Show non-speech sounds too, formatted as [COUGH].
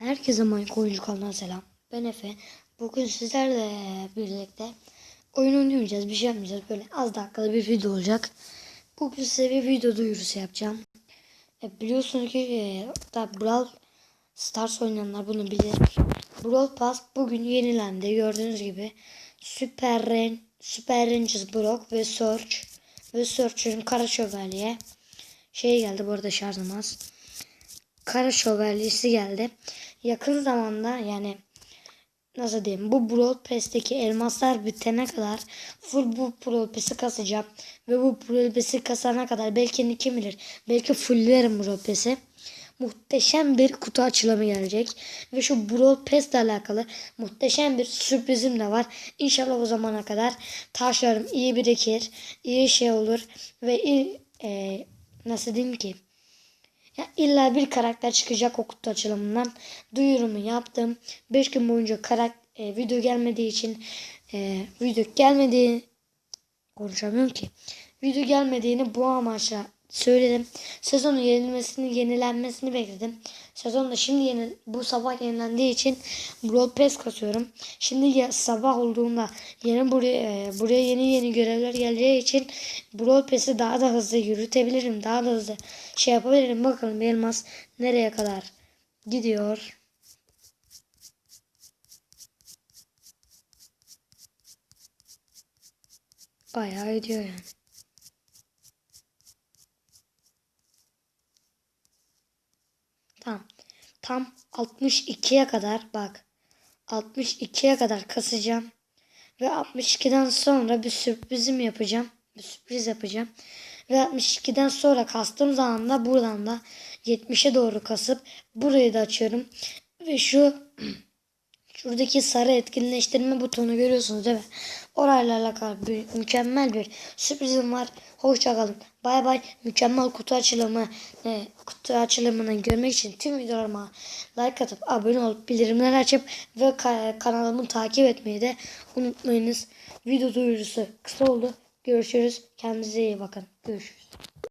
Herkese Minecraft oyuncu kanalına selam. Ben Efe. Bugün sizlerle birlikte oyun oynamayacağız. Bir şey yapmayacağız. Böyle az dakikalı bir video olacak. Bugün size bir video duyurusu yapacağım. E, biliyorsunuz ki e, da Brawl Stars oynayanlar bunu bilir. Brawl Pass bugün yenilendi. Gördüğünüz gibi Super Ren, Super Rangers Brock ve Search ve Search'ün Kara Şövalye şey geldi bu arada şarjım. Kara Şövalyesi geldi. Yakın zamanda yani nasıl diyeyim bu Brawl Pass'teki elmaslar bitene kadar full bu Brawl Pass'i kasacağım. Ve bu Brawl Pass'i kasana kadar belki kim bilir belki fulllerim Brawl Pass'i. Muhteşem bir kutu açılımı gelecek. Ve şu Brawl Pass ile alakalı muhteşem bir sürprizim de var. İnşallah o zamana kadar taşlarım iyi birikir. iyi şey olur. Ve iyi, e, nasıl diyeyim ki ya illa bir karakter çıkacak o kutu açılımından. Duyurumu yaptım. 5 gün boyunca karak e, video gelmediği için e, video gelmediği konuşamıyorum ki. Video gelmediğini bu amaçla söyledim. Sezonun yenilmesini, yenilenmesini bekledim. Sezon da şimdi yeni, bu sabah yenilendiği için Brawl Pass kasıyorum. Şimdi ya, sabah olduğunda yeni buraya, e, buraya yeni yeni görevler geleceği için Brawl daha da hızlı yürütebilirim. Daha da hızlı şey yapabilirim. Bakalım elmas nereye kadar gidiyor. Bayağı gidiyor yani. Tamam. Tam 62'ye kadar bak. 62'ye kadar kasacağım. Ve 62'den sonra bir sürprizim yapacağım. Bir sürpriz yapacağım. Ve 62'den sonra kastığım zaman da buradan da 70'e doğru kasıp burayı da açıyorum. Ve şu [CLEARS THROAT] şuradaki sarı etkinleştirme butonu görüyorsunuz değil mi? Orayla alakalı bir, mükemmel bir sürprizim var. Hoşça kalın. Bay bay. Mükemmel kutu açılımı e, kutu açılımını görmek için tüm videolarıma like atıp abone olup bildirimleri açıp ve ka- kanalımı takip etmeyi de unutmayınız. Video duyurusu kısa oldu. Görüşürüz. Kendinize iyi bakın. Görüşürüz.